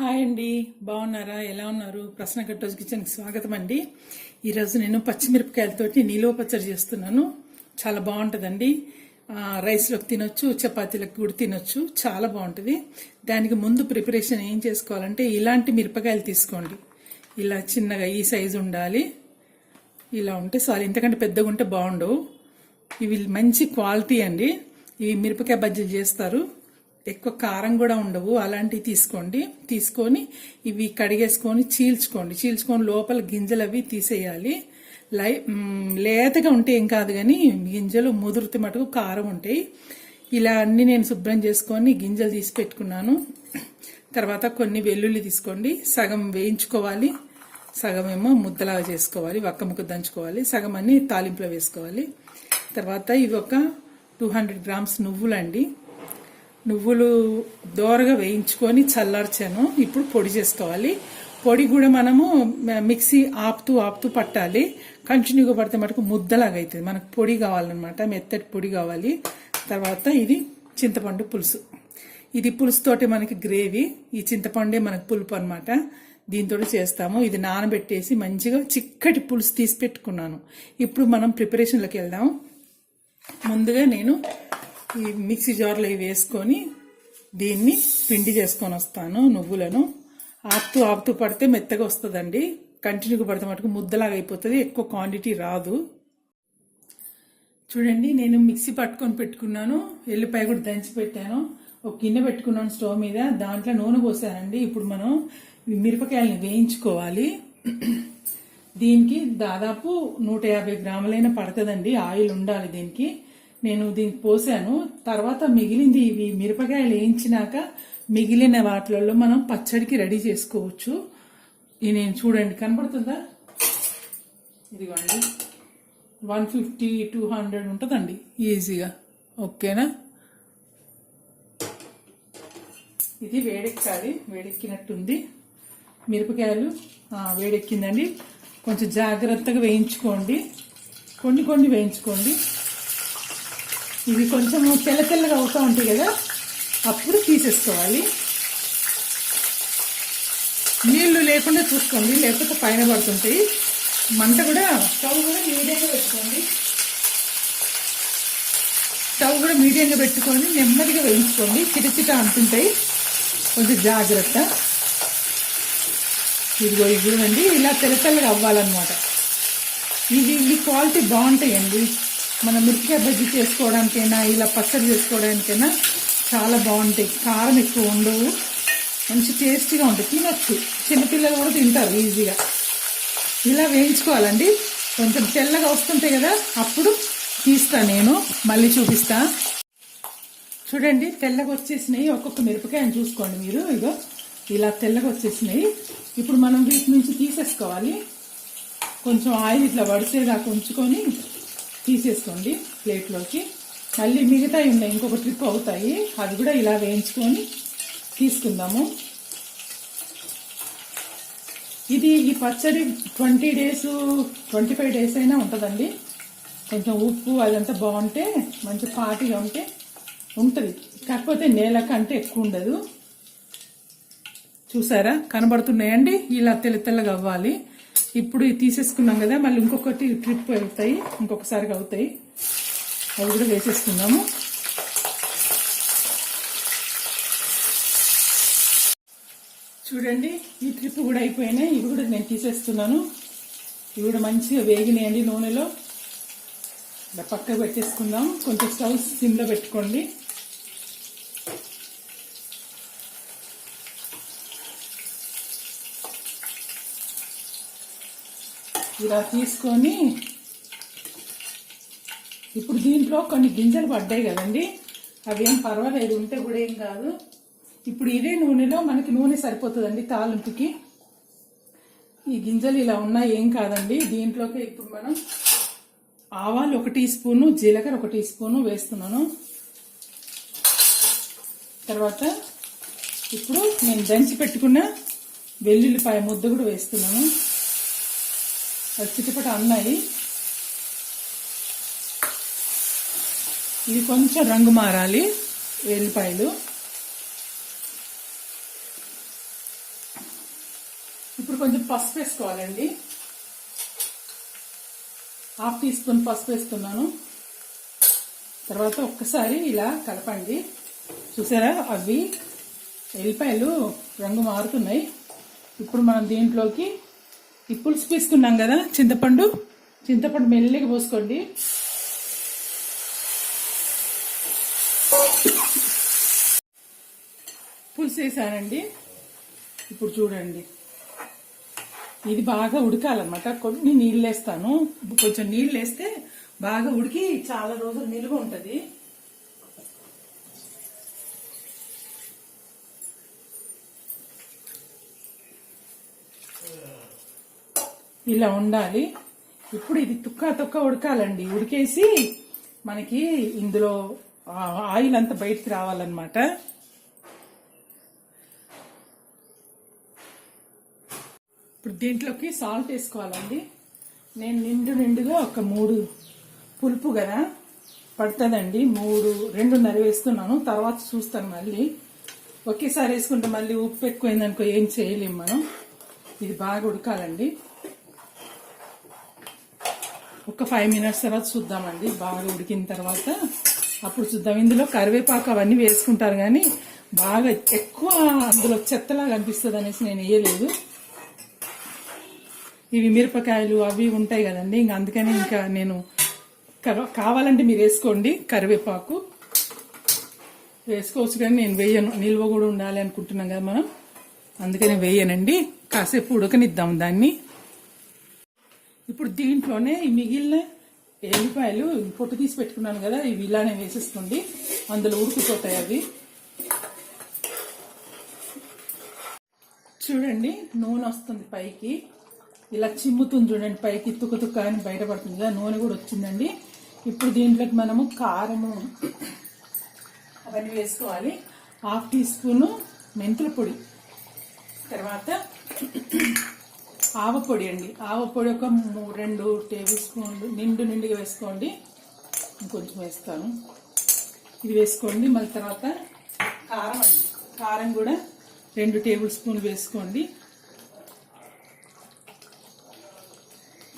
Hi అండి బాగున్నారా? ఎలా ఉన్నారు? ప్రశ్న కట్టోజ్ కిచెన్కి స్వాగతం అండి. ఈరోజు నేను పచ్చిమిరపకాయలతోటి నిలువ పచ్చడి చేస్తున్నాను. చాలా బాగుంటుందండి. రైస్లోకి తినొచ్చు చపాతీలకు కూడా తినొచ్చు. చాలా బాగుంటుంది. దానికి ముందు ప్రిపరేషన్ ఏం చేసుకోవాలంటే ఇలాంటి మిరపకాయలు తీసుకోండి. ఇలా చిన్నగా ఈ సైజు ఉండాలి. ఇలా ఉంటే సార్ ఇంతకంటే పెద్దగా ఉంటే బాగుండవు. ఇవి మంచి క్వాలిటీ అండి. ఇవి మిరపకాయ బజ్జీలు చేస్తారు. ఎక్కువ కారం కూడా ఉండవు. అలాంటివి తీసుకోండి. తీసుకొని ఇవి కడిగేసుకొని చీల్చుకోండి. చీల్చుకొని లోపల గింజలు అవి తీసేయాలి. లై లేతగా ఉంటే ఏం కాదు కానీ గింజలు ముదురుతే మటుకు కారం ఉంటాయి. ఇలా అన్ని నేను శుభ్రం చేసుకొని గింజలు తీసి పెట్టుకున్నాను. తర్వాత కొన్ని వెల్లుల్లి తీసుకోండి. సగం వేయించుకోవాలి. సగం ఏమో ముద్దలాగా చేసుకోవాలి. వక్క ముక్క దంచుకోవాలి. సగం అన్ని తాలింపులో వేసుకోవాలి. తర్వాత ఇవి ఒక టూ హండ్రెడ్ గ్రామ్స్ నువ్వులండి. నువ్వులు దోరగా వేయించుకొని చల్లార్చాను. ఇప్పుడు పొడి చేసుకోవాలి. పొడి కూడా మనము మిక్సీ ఆపుతూ ఆపుతూ పట్టాలి. కంటిన్యూగా పడితే మటుకు ముద్దలాగా అవుతుంది మనకు పొడి కావాలన్నమాట. మెత్తటి పొడి కావాలి. తర్వాత ఇది చింతపండు పులుసు. ఇది పులుసుతోటి మనకి గ్రేవీ. ఈ చింతపండే మనకు పులుపు అనమాట దీంతో చేస్తాము. ఇది నానబెట్టేసి మంచిగా చిక్కటి పులుసు తీసి పెట్టుకున్నాను. ఇప్పుడు మనం ప్రిపరేషన్లోకి వెళ్దాం. ముందుగా నేను ఈ మిక్సీ జార్లో వేసుకొని దీన్ని పిండి చేసుకొని వస్తాను నువ్వులను. ఆపుతూ ఆపుతూ పడితే మెత్తగా వస్తుందండి. కంటిన్యూగా పడితే మటుకు ముద్దలాగా అయిపోతుంది. ఎక్కువ క్వాంటిటీ రాదు. చూడండి నేను మిక్సీ పట్టుకొని పెట్టుకున్నాను. ఎల్లిపాయ కూడా దంచి పెట్టాను. ఒక గిన్నె పెట్టుకున్నాను స్టవ్ మీద. దాంట్లో నూనె పోసానండి. ఇప్పుడు మనం మిరపకాయలని వేయించుకోవాలి. దీనికి దాదాపు నూట యాభై గ్రాములైనా పడుతుందండి. ఆయిల్ ఉండాలి దీనికి. నేను దీనికి పోసాను. తర్వాత మిగిలింది ఇవి మిరపకాయలు వేయించినాక మిగిలిన వాటిలలో మనం పచ్చడికి రెడీ చేసుకోవచ్చు. ఇది నేను చూడండి కనపడుతుందా? ఇదిగోండి. వన్ ఫిఫ్టీ టూ హండ్రెడ్ ఉంటుందండి ఈజీగా. ఓకేనా? ఇది వేడెక్కాలి వేడెక్కినట్టుంది. మిరపకాయలు వేడెక్కిందండి. కొంచెం జాగ్రత్తగా వేయించుకోండి. కొన్ని కొన్ని వేయించుకోండి. ఇవి కొంచెం తెల్ల తెల్లగా అవుతూ ఉంటాయి కదా అప్పుడు తీసేసుకోవాలి. నీళ్ళు లేకుండా చూసుకోండి లేకపోతే పైన పడుతుంటాయి. మంట కూడా స్టవ్ కూడా మీడియంగా పెట్టుకోండి. స్టవ్ కూడా మీడియంగా పెట్టుకొని నెమ్మదిగా వేయించుకోండి. చిటచిట అంటుంటాయి. కొంచెం జాగ్రత్త. ఇదిగో ఇవి చూడండి ఇలా తెల్ల తెల్లగా అవ్వాలన్నమాట. ఇవి ఈ క్వాలిటీ బాగుంటాయండి. మన మిరపకాయ బజ్జీ చేసుకోవడానికైనా ఇలా పచ్చడి చేసుకోవడానికైనా చాలా బాగుంటాయి. కారం ఎక్కువ ఉండవు. మంచి టేస్టీగా ఉంటాయి. తినొచ్చు. చిన్నపిల్లలు కూడా తింటారు ఈజీగా. ఇలా వేయించుకోవాలండి. కొంచెం తెల్లగా వస్తుంటాయి కదా అప్పుడు తీస్తా నేను. మళ్ళీ చూపిస్తా. చూడండి తెల్లగా వచ్చేసినాయి. ఒక్కొక్క మిరపకాయని చూసుకోండి మీరు. ఇగో ఇలా తెల్లగా వచ్చేసినాయి. ఇప్పుడు మనం వీటి నుంచి తీసేసుకోవాలి. కొంచెం ఆయిల్ ఇట్లా వడిసేదాకా ఉంచుకొని తీసేసుకోండి ప్లేట్లోకి. మళ్ళీ మిగతాయి ఉన్నాయి ఇంకొక ట్రిప్ అవుతాయి. అది కూడా ఇలా వేయించుకొని తీసుకుందాము. ఇది ఈ పచ్చడి twenty days twenty five days అయినా ఉంటుందండి. కొంచెం ఉప్పు అదంతా బాగుంటే మంచి పాటిగా ఉంటే ఉంటుంది. కాకపోతే నేల కంటే ఎక్కువ ఉండదు. చూసారా? కనబడుతున్నాయండి? ఇలా తెల్ల తెల్లగా అవ్వాలి. ఇప్పుడు తీసేసుకున్నాం కదా మళ్ళీ ఇంకొకటి ట్రిప్ అవుతాయి ఇంకొకసారిగా అవుతాయి. అవి కూడా వేసేసుకుందాము. చూడండి ఈ ట్రిప్ కూడా అయిపోయినాయి. ఇవి కూడా నేను తీసేస్తున్నాను. ఇవి కూడా మంచిగా వేగినాయండి నూనెలో. ఇలా పక్కకు పెట్టేసుకుందాం. కొంచెం స్టవ్ సిమ్లో పెట్టుకోండి. ఇలా తీసుకొని ఇప్పుడు దీంట్లో కొన్ని గింజలు పడ్డాయి కదండి. అవి ఏం పర్వాలేదు ఉంటే కూడా ఏం కాదు. ఇప్పుడు ఇదే నూనెలో మనకి నూనె సరిపోతుందండి తాలింపుకి. ఈ గింజలు ఇలా ఉన్నాయి ఏం కాదండి. దీంట్లోకి ఇప్పుడు మనం ఆవాలు ఒక టీ స్పూను జీలకర్ర ఒక టీ స్పూను వేస్తున్నాను. తర్వాత ఇప్పుడు నేను దంచి పెట్టుకున్న వెల్లుల్లిపాయ ముద్ద కూడా వేస్తున్నాను. చిటిపట అన్నాయి. ఇది కొంచెం రంగు మారాలి వెల్లిపాయలు. ఇప్పుడు కొంచెం పసుపు వేసుకోవాలండి. హాఫ్ టీ స్పూన్ పసుపు వేస్తున్నాను. తర్వాత ఒక్కసారి ఇలా కలపండి. చూసారా? అవి ఎల్లిపాయలు రంగు మారుతున్నాయి. ఇప్పుడు మనం దీంట్లోకి ఈ పులుసు తీసుకున్నాం కదా చింతపండు. చింతపండు మెల్లిగా పోసుకోండి. పులుసు వేసానండి. ఇప్పుడు చూడండి. ఇది బాగా ఉడకాలన్నమాట. కొన్ని నీళ్ళు వేస్తాను. కొంచెం నీళ్ళు వేస్తే బాగా ఉడికి చాలా రోజులు నిలువ ఉంటుంది. ఇలా ఉండాలి. ఇప్పుడు ఇది తుక్క తుక్క ఉడకాలండి. ఉడికేసి మనకి ఇందులో ఆ ఆయిల్ అంతా బయటికి రావాలన్నమాట. ఇప్పుడు దీంట్లోకి సాల్ట్ వేసుకోవాలండి. నేను నిండు నిండుగా ఒక మూడు పులుపు కదా పడుతుందండి. మూడు రెండున్నర వేస్తున్నాను. తర్వాత చూస్తాను మళ్ళీ. ఒకేసారి వేసుకుంటే మళ్ళీ ఉప్పు ఎక్కువైందనుకో ఏం చేయలేం మనం. ఇది బాగా ఉడకాలండి. ఒక ఫైవ్ మినిట్స్ తర్వాత చూద్దామండి. బాగా ఉడికిన తర్వాత అప్పుడు చూద్దాం. ఇందులో కరివేపాకు అవన్నీ వేసుకుంటారు కానీ బాగా ఎక్కువ అందులో చెత్తలాగా అనిపిస్తుంది అనేసి నేను వేయలేదు. ఇవి మిరపకాయలు అవి ఉంటాయి కదండి. ఇంకా అందుకని ఇంకా నేను కర- కావాలంటే మీరు వేసుకోండి కరివేపాకు. వేసుకోవచ్చు కానీ నేను వేయను. నిల్వ కూడా ఉండాలి అనుకుంటున్నాం కదా మనం. అందుకని వేయనండి. కాసేపు ఉడకనిద్దాం దాన్ని. ఇప్పుడు దీంట్లోనే ఈ మిగిలిన ఎల్లిపాయలు పొట్టు తీసి పెట్టుకున్నాను కదా ఇవి ఇలానే వేసేసుకోండి. అందులో ఉడుకుపోతాయి అవి. చూడండి నూనె వస్తుంది పైకి. ఇలా చిమ్ముతుంది చూడండి పైకి తుక్క తుక్క అని బయటపడుతుంది కదా నూనె కూడా వచ్చిందండి. ఇప్పుడు దీంట్లోకి మనము కారము అవన్నీ వేసుకోవాలి. హాఫ్ టీ స్పూను మెంతుల పొడి. తర్వాత ఆవపొడి అండి. ఆవపొడి ఒక రెండు టేబుల్ స్పూన్లు నిండు నిండుగా వేసుకోండి. ఇంకొంచెం వేస్తాను. ఇది వేసుకోండి. మళ్ళీ తర్వాత కారం అండి. కారం కూడా రెండు టేబుల్ స్పూన్లు వేసుకోండి.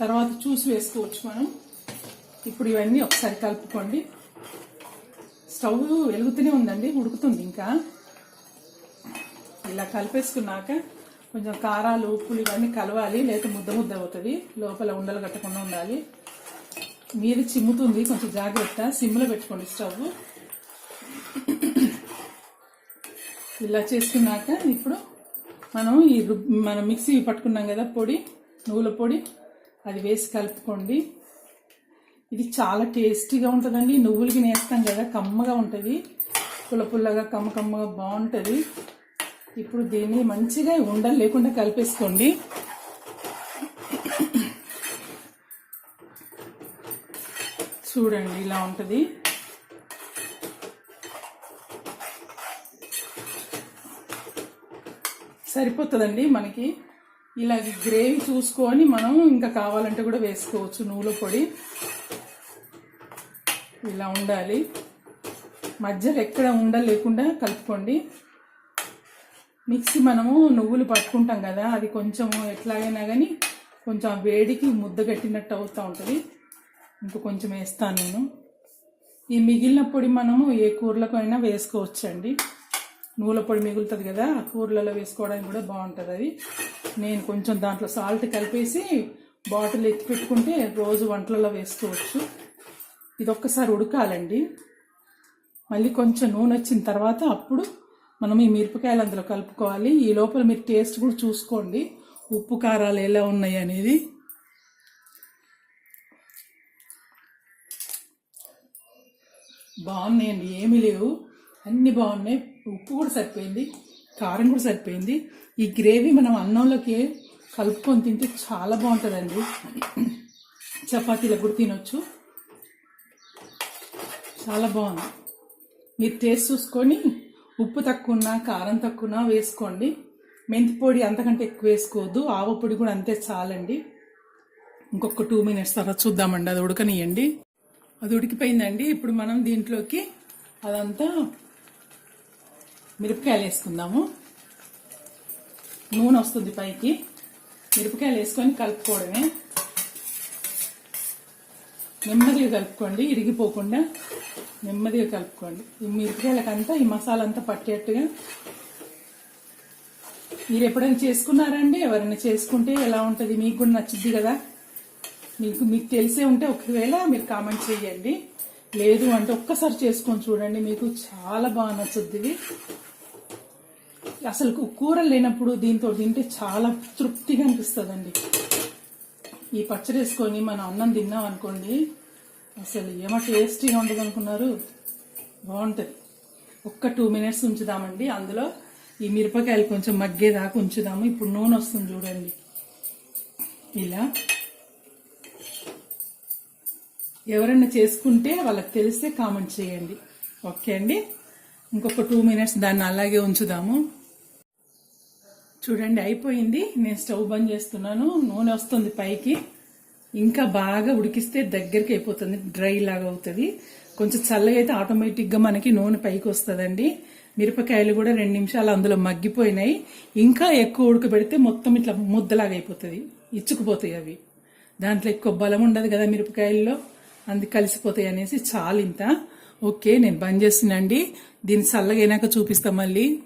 తర్వాత చూసి వేసుకోవచ్చు మనం. ఇప్పుడు ఇవన్నీ ఒకసారి కలుపుకోండి. స్టవ్ వెలుగుతూనే ఉందండి. ఉడుకుతుంది ఇంకా. ఇలా కలిపేసుకున్నాక కొంచెం కారాలు ఉప్పులు ఇవన్నీ కలవాలి. లేక ముద్ద ముద్ద అవుతుంది. లోపల ఉండలు కట్టకుండా ఉండాలి. మీరు చిమ్ముతుంది. కొంచెం జాగ్రత్త. సిమ్లో పెట్టుకోండి స్టవ్. ఇలా చేసుకున్నాక ఇప్పుడు మనం ఈ మనం మిక్సీ పట్టుకున్నాం కదా పొడి నువ్వుల పొడి అది వేసి కలుపుకోండి. ఇది చాలా టేస్టీగా ఉంటుందండి. నువ్వులకి నేస్తాం కదా కమ్మగా ఉంటుంది. పుల్ల పుల్లగా కమ్మ కమ్మగా బాగుంటుంది. ఇప్పుడు దీన్ని మంచిగా ఉండలు లేకుండా కలిపేసుకోండి. చూడండి ఇలా ఉంటుంది. సరిపోతుందండి మనకి. ఇలా గ్రేవీ చూసుకొని మనం ఇంకా కావాలంటే కూడా వేసుకోవచ్చు నువ్వుల పొడి. ఇలా ఉండాలి. మధ్యలో ఎక్కడ ఉండ లేకుండా కలుపుకోండి. మిక్సీ మనము నువ్వులు పట్టుకుంటాం కదా అది కొంచెం ఎట్లాగైనా కానీ కొంచెం వేడికి ముద్ద కట్టినట్టు అవుతూ ఉంటుంది. ఇంకా కొంచెం వేస్తాను నేను. ఈ మిగిలిన పొడి మనము ఏ కూరలకు అయినా వేసుకోవచ్చండి. నువ్వుల పొడి మిగులుతుంది కదా ఆ కూరలలో వేసుకోవడానికి కూడా బాగుంటుంది అది. నేను కొంచెం దాంట్లో సాల్ట్ కలిపేసి బాటిల్ ఎత్తి పెట్టుకుంటే రోజు వంటలలో వేసుకోవచ్చు. ఇది ఒక్కసారి ఉడకాలండి. మళ్ళీ కొంచెం నూనె వచ్చిన తర్వాత అప్పుడు మనం ఈ మిరపకాయలు అందులో కలుపుకోవాలి. ఈ లోపల మీరు టేస్ట్ కూడా చూసుకోండి. ఉప్పు కారాలు ఎలా ఉన్నాయి అనేది. బాగున్నాయండి. ఏమీ లేవు. అన్నీ బాగున్నాయి. ఉప్పు కూడా సరిపోయింది. కారం కూడా సరిపోయింది. ఈ గ్రేవీ మనం అన్నంలోకి కలుపుకొని తింటే చాలా బాగుంటుందండి. చపాతీలకు కూడా తినొచ్చు. చాలా బాగుంది. మీరు టేస్ట్ చూసుకొని ఉప్పు తక్కువన్నా కారం తక్కువన్నా వేసుకోండి. మెంతి పొడి అంతకంటే ఎక్కువ వేసుకోవద్దు. ఆవ పొడి కూడా అంతే చాలండి. ఇంకొక టూ మినిట్స్ తర్వాత చూద్దామండి. అది ఉడకనియండి అది ఉడికిపోయిందండి. ఇప్పుడు మనం దీంట్లోకి అదంతా మిరపకాయలు వేసుకుందాము. నూనె వస్తుంది పైకి. మిరపకాయలు వేసుకొని కలుపుకోవడమే. నెమ్మదిగా కలుపుకోండి. ఇరిగిపోకుండా నెమ్మదిగా కలుపుకోండి. ఈ మిరపకాయలకంతా ఈ మసాలా అంతా పట్టేట్టుగా మీరు ఎప్పుడైనా చేసుకున్నారండి? ఎవరైనా చేసుకుంటే ఎలా ఉంటుంది? మీకు కూడా నచ్చుద్ది కదా? మీకు మీకు తెలిసే ఉంటే ఒకవేళ మీరు కామెంట్ చేయండి. లేదు అంటే ఒక్కసారి చేసుకొని చూడండి. మీకు చాలా బాగా నచ్చుద్ది అసలు కూర లేనప్పుడు దీంతో తింటే చాలా తృప్తిగా అనిపిస్తుందండి. ఈ పచ్చడి వేసుకొని మనం అన్నం తిన్నాం అనుకోండి అసలు ఏమో టేస్టీగా ఉండదు అనుకున్నారు. బాగుంటుంది. ఒక్క టూ మినిట్స్ ఉంచుదామండి. అందులో ఈ మిరపకాయలు కొంచెం మగ్గేదాకా ఉంచుదాము. ఇప్పుడు నూనె వస్తుంది చూడండి. ఇలా. ఎవరైనా చేసుకుంటే వాళ్ళకి తెలిస్తే కామెంట్ చేయండి. ఓకే అండి. ఇంకొక టూ మినిట్స్ దాన్ని అలాగే ఉంచుదాము. చూడండి అయిపోయింది. నేను స్టవ్ బంద్ చేస్తున్నాను. నూనె వస్తుంది పైకి. ఇంకా బాగా ఉడికిస్తే దగ్గరికి అయిపోతుంది డ్రై లాగా అవుతుంది. కొంచెం చల్లగా అయితే ఆటోమేటిక్గా మనకి నూనె పైకి వస్తుందండి. మిరపకాయలు కూడా రెండు నిమిషాలు అందులో మగ్గిపోయినాయి. ఇంకా ఎక్కువ ఉడకబెడితే మొత్తం ఇట్లా ముద్దలాగా అయిపోతుంది. ఇచ్చుకుపోతాయి అవి. దాంట్లో ఎక్కువ బలం ఉండదు కదా మిరపకాయల్లో. అంది కలిసిపోతాయి అనేసి చాలు ఇంత. ఓకే నేను బంద్ చేస్తున్నాండి దీన్ని చల్లగైనాక చూపిస్తా చూపిస్తాం మళ్ళీ.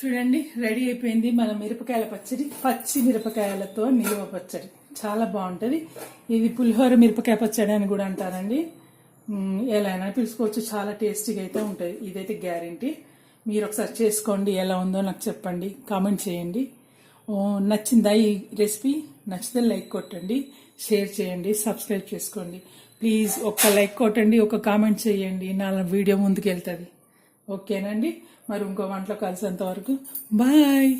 చూడండి రెడీ అయిపోయింది మన మిరపకాయల పచ్చడి. పచ్చి మిరపకాయలతో నిలువ పచ్చడి. చాలా బాగుంటుంది. ఇది పులిహోర మిరపకాయ పచ్చడి అని కూడా అంటారండి. ఎలా అయినా పిలుచుకోవచ్చు. చాలా టేస్టీగా అయితే ఉంటుంది ఇదైతే గ్యారంటీ. మీరు ఒకసారి చేసుకోండి ఎలా ఉందో నాకు చెప్పండి. కామెంట్ చేయండి. నచ్చిందా ఈ రెసిపీ? నచ్చితే లైక్ కొట్టండి షేర్ చేయండి సబ్స్క్రైబ్ చేసుకోండి. ప్లీజ్ ఒక లైక్ కొట్టండి ఒక కామెంట్ చేయండి. నా వీడియో ముందుకు వెళ్తుంది ఓకేనండి. మరి ఇంకో వంటలో కలిసేంత వరకు బాయ్.